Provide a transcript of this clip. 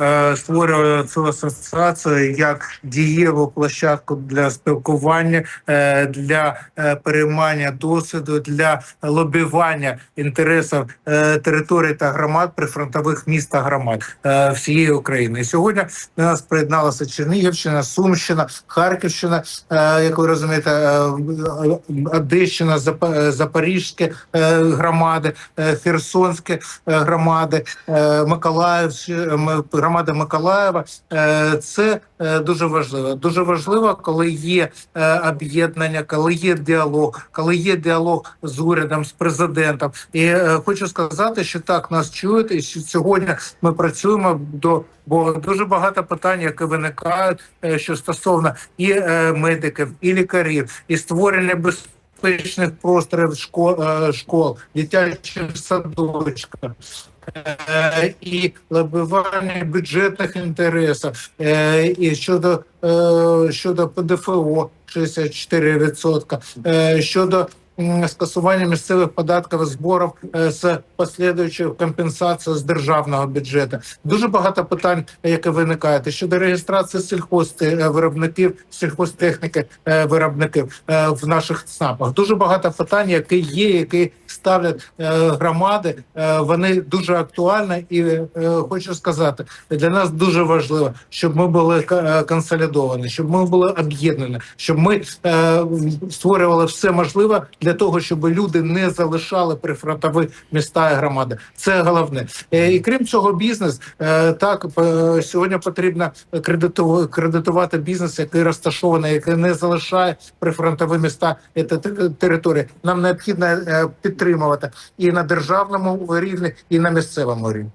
е, створювали цю асоціацію як дієву площадку для спілкування, е, для е, переймання досвіду, для лобівання інтересів територій та громад прифронтових міст та громад всієї України. І сьогодні до нас приєдналася Чернігівщина, Сумщина, Харківщина, як ви розумієте, Одещина, Зап- Запорізьке е, громади, Херсонське громади, Миколаївщина, громада Миколаєва. Е, Це е, дуже важливо. Дуже важливо, коли є е, об'єднання, коли є діалог, коли є діалог з урядом, з президентом. І хочу сказати, що так нас чують, і що сьогодні ми працюємо до. Бо дуже багато питань, які виникають, що стосовно і медиків, і лікарів, і створення безпечних просторів школ, школ дитячих садочків. Е, І лобівання бюджетних інтересів е, і щодо е, щодо ПДФО 64%, е, щодо скасування місцевих податків зборів з послідуючою компенсацією з державного бюджету. Дуже багато питань, які виникають щодо реєстрації сільхозвиробників, сільхозтехніки виробників в наших ЦНАПах. Дуже багато питань, які є, які ставлять е, громади. Е, Вони дуже актуальні, і е, хочу сказати, для нас дуже важливо, щоб ми були консолідовані, щоб ми були об'єднані, щоб ми створювали все можливе для того, щоб люди не залишали прифронтові міста і громади. Це головне. І крім цього, бізнес так сьогодні потрібно кредитувати бізнес, який розташований, який не залишає прифронтові міста те- території. Нам необхідно е, підтримувати і на державному рівні, і на місцевому рівні.